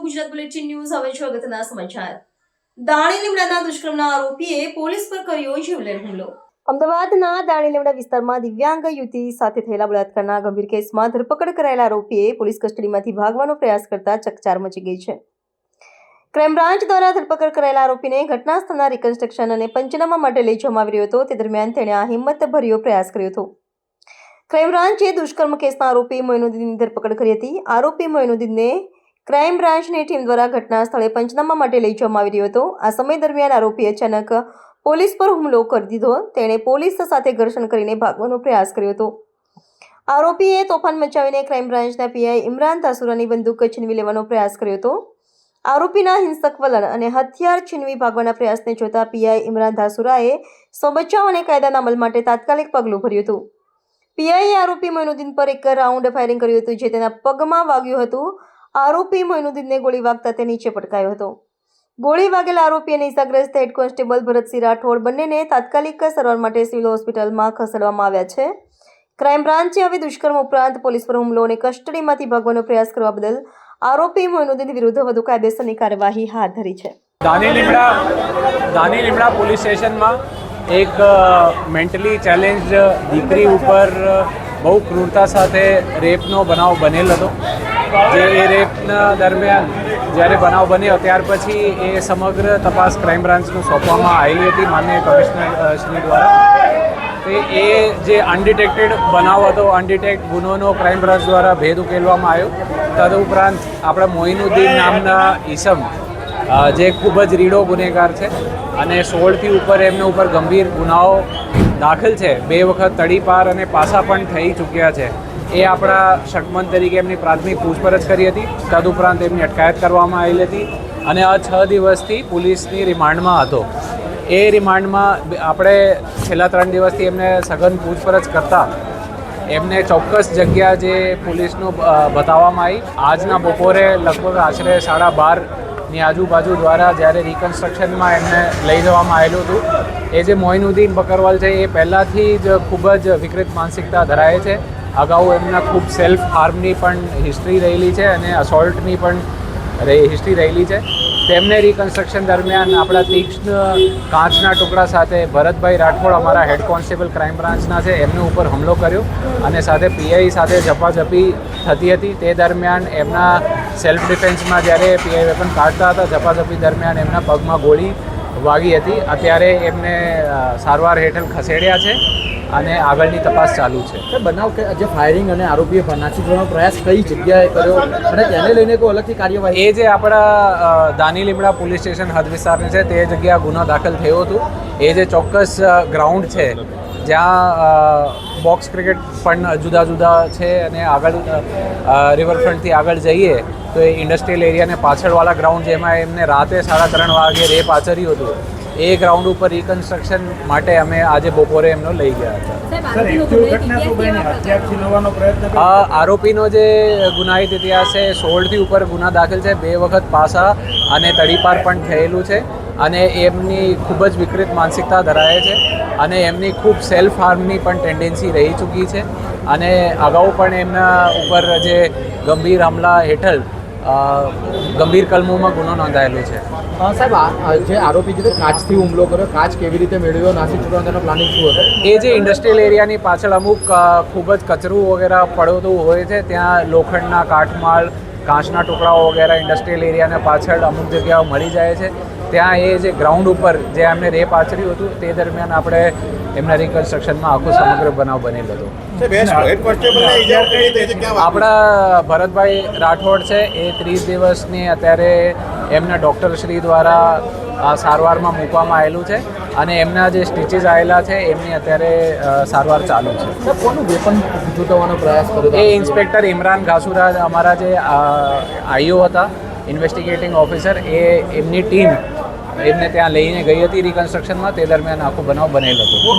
Gujarat bulletin news, હવે છે સમાચાર. દાણી લીમડાના દુષ્કર્મના આરોપીએ પોલીસ પર કર્યો જીવલેણ હુમલો. અમદાવાદના દાણી વિસ્તારમાં દિવ્યાંગ યુવતી સાથે થયેલા બળાત્કારના ગંભીર કેસમાં ધરપકડ કરાયેલા આરોપીએ પોલીસ કસ્ટડીમાંથી ભાગવાનો પ્રયાસ કરતા ચકચાર મચી ગઈ છે. ક્રાઇમ બ્રાન્ચ દ્વારા ધરપકડ કરાયેલા આરોપીને ઘટના સ્થળના રિકન્સ્ટ્રક્શન અને પંચનામા માટે લઈ જવામાં આવ્યો હતો. તે દરમિયાન તેણે આ હિંમતભર્યો પ્રયાસ કર્યો હતો. ક્રાઇમ બ્રાન્ચે દુષ્કર્મ કેસના આરોપી મોઇનુદ્દીનની ધરપકડ કરી હતી. આરોપી મોઇનુદ્દીનને ક્રાઇમ બ્રાન્ચની ટીમ દ્વારા ઘટના સ્થળે પંચનામા માટે લઈ જવામાં આવી રહ્યો હતો. આ સમય દરમિયાન આરોપીએ અચાનક પોલીસ પર હુમલો કરી દીધો. તેણે પોલીસ સાથે ઘર્ષણ કરીને ભાગવાનો પ્રયાસ કર્યો હતો. આરોપીએ તોફાન મચાવીને ક્રાઇમ બ્રાન્ચના પીઆઈ ઇમરાન તાસુરાની બંદૂક છીનવી લેવાનો પ્રયાસ કર્યો હતો. આરોપીના હિંસક વલણ અને હથિયાર છીનવી ભાગવાના પ્રયાસને જોતા પીઆઈ ઇમરાન ધાસુરાએ સ્વબચાવ અને કાયદાના અમલ માટે તાત્કાલિક પગલું ભર્યું હતું. પીઆઈએ આરોપી મોઇનુદ્દીન પર એક રાઉન્ડ ફાયરિંગ કર્યું હતું, જે તેના પગમાં વાગ્યું હતું. આરોપી મોઇનુદ્દીનને ગોળી વાગતા તે નીચે પટકાયો હતો. ગોળી વાગેલા આરોપી અને ઇજાગ્રસ્ત હેડ કોન્સ્ટેબલ ભરતસિંહ રાઠોડ બંનેને તાત્કાલિક સારવાર માટે સિવિલ હોસ્પિટલમાં ખસેડવામાં આવ્યા છે. ક્રાઇમ બ્રાન્ચે હવે દુષ્કર્મ ઉપરાંત પોલીસ પર હુમલો અને કસ્ટડીમાંથી ભાગવાનો પ્રયાસ કરવા બદલ આરોપી મોઇનુદ્દીન વિરુદ્ધ વધુ કાયદેસરની કાર્યવાહી હાથ ધરી છે. દાની લીમડા દાની લીમડા પોલીસ સ્ટેશનમાં એક મેન્ટલી ચેલેન્જ દીકરી ઉપર બહુ ક્રૂરતા સાથે રેપનો બનાવ બનેલ હતો. જે એ રેપના દરમિયાન જ્યારે બનાવ બન્યો, ત્યાર પછી એ સમગ્ર તપાસ ક્રાઇમ બ્રાન્ચનું સોંપવામાં આવેલી હતી માન્ય કમિશનર શ્રી દ્વારા. તે એ જે અનડિટેક્ટેડ બનાવ હતો, અનડિટેક્ટ ગુનોનો ક્રાઇમ બ્રાન્ચ દ્વારા ભેદ ઉકેલવામાં આવ્યો. તદુપરાંત આપણા મોઇનુદ્દીન નામના ઈસમ જે ખૂબ જ રીડો ગુનેગાર છે અને સોળથી ઉપર એમના ઉપર ગંભીર ગુનાઓ દાખલ છે. બે વખત તડીપાર અને પાસા પણ થઈ ચૂક્યા છે. એ આપણા શકમન તરીકે એમની પ્રાથમિક પૂછપરછ કરી હતી. તદુપરાંત એમની અટકાયત કરવામાં આવેલી હતી અને આ છ દિવસથી પોલીસની રિમાન્ડમાં હતો. એ રિમાન્ડમાં આપણે છેલ્લા ત્રણ દિવસથી એમને સઘન પૂછપરછ કરતા એમને ચોક્કસ જગ્યા જે પોલીસનું બતાવવામાં આવી. આજના બપોરે લગભગ આશરે સાડા બારની આજુબાજુ દ્વારા જ્યારે રિકન્સ્ટ્રક્શનમાં એમને લઈ જવામાં આવેલું હતું, એ જે મોઇનુદ્દીન બકરવાલ છે, એ પહેલાંથી જ ખૂબ જ વિકૃત માનસિકતા ધરાવે છે. અગાઉ એમના ખૂબ સેલ્ફ હાર્મની પણ હિસ્ટ્રી રહેલી છે અને અસોલ્ટની પણ હિસ્ટ્રી રહેલી છે. તેમને રિકન્સ્ટ્રક્શન દરમિયાન આપણા તીક્ષ્ણ કાચના ટુકડા સાથે ભરતભાઈ રાઠોડ અમારા હેડ કોન્સ્ટેબલ ક્રાઇમ બ્રાન્ચના છે, એમને ઉપર હુમલો કર્યો અને સાથે પીઆઈ સાથે ઝપાઝપી થતી હતી. તે દરમિયાન એમના સેલ્ફ ડિફેન્સમાં જ્યારે પીઆઈ વેપન કાઢતા હતા ઝપાઝપી દરમિયાન એમના પગમાં ગોળી વાગી હતી. અત્યારે એમને સારવાર હેઠળ ખસેડ્યા છે અને આગળની તપાસ ચાલુ છે. બનાવ કે જે ફાયરિંગ અને આરોપીએ નાસી જવાનો પ્રયાસ કઈ જગ્યાએ કર્યો અને તેને લઈને કોઈ અલગથી કાર્યવાહી? એ જે આપણા દાની લીમડા પોલીસ સ્ટેશન હદ વિસ્તારની છે તે જગ્યા ગુનો દાખલ થયો હતો. એ જે ચોક્કસ ગ્રાઉન્ડ છે જ્યાં બોક્સ ક્રિકેટ પણ જુદા જુદા છે અને આગળ રિવરફ્રન્ટથી આગળ જઈએ તો એ ઇન્ડસ્ટ્રીયલ એરિયાને પાછળવાળા ગ્રાઉન્ડ જેમાં એમને રાતે સાડા ત્રણ વાગે રેપ આચર્યું હતું એ ગ્રાઉન્ડ ઉપર રિકન્સ્ટ્રક્શન માટે અમે આજે બપોરે એમનો લઈ ગયા હતા. આરોપીનો જે ગુનાહિત ઇતિહાસ છે સોળથી ઉપર ગુના દાખલ છે બે વખત પાસા અને તડીપાર પણ થયેલું છે. અને એમની ખૂબ જ વિકૃત માનસિકતા ધરાવે છે અને એમની ખૂબ સેલ્ફ હાર્મની પણ ટેન્ડન્સી રહી ચૂકી છે. અને અગાઉ પણ એમના ઉપર જે ગંભીર હમલા હેઠળ ગંભીર કલમોમાં ગુનો નોંધાયેલો છે. સાહેબ જે આરોપી છે કાચથી હુમલો કર્યો. કાચ કેવી રીતે મેળવ્યો? નાસી છૂટવાનો તેનો પ્લાનિંગ શું હતો? એ જે ઇન્ડસ્ટ્રીયલ એરિયાની પાછળ અમુક ખૂબ જ કચરું વગેરે પડતું હોય છે ત્યાં લોખંડના કાટમાળ કાચના ટુકડાઓ વગેરે ઇન્ડસ્ટ્રીયલ એરિયાને પાછળ અમુક જગ્યાઓ મળી જાય છે. ત્યાં એ જે ગ્રાઉન્ડ ઉપર જે એમને રેપ આચર્યું હતું તે દરમિયાન આપણે એમના રિકન્સ્ટ્રક્શનમાં આખો સમગ્ર બનાવ બનેલો હતો. આપણા ભરતભાઈ રાઠોડ છે એ ત્રીસ દિવસની અત્યારે એમના ડૉક્ટર શ્રી દ્વારા સારવારમાં મૂકવામાં આવેલું છે અને એમના જે સ્ટીચીસ આવેલા છે એમની અત્યારે સારવાર ચાલુ છે. કોનું વેપન જૂટવવાનો પ્રયાસ કર્યો એ ઇન્સ્પેક્ટર ઇમરાન ઘાસુરા અમારા જે આઈઓ હતા ઇન્વેસ્ટિગેટિંગ ઓફિસર એ એમની ટીમ એમને ત્યાં લઈને ગઈ હતી રિકન્સ્ટ્રક્શનમાં તે દરમિયાન આખો બનાવ બનેલો હતો.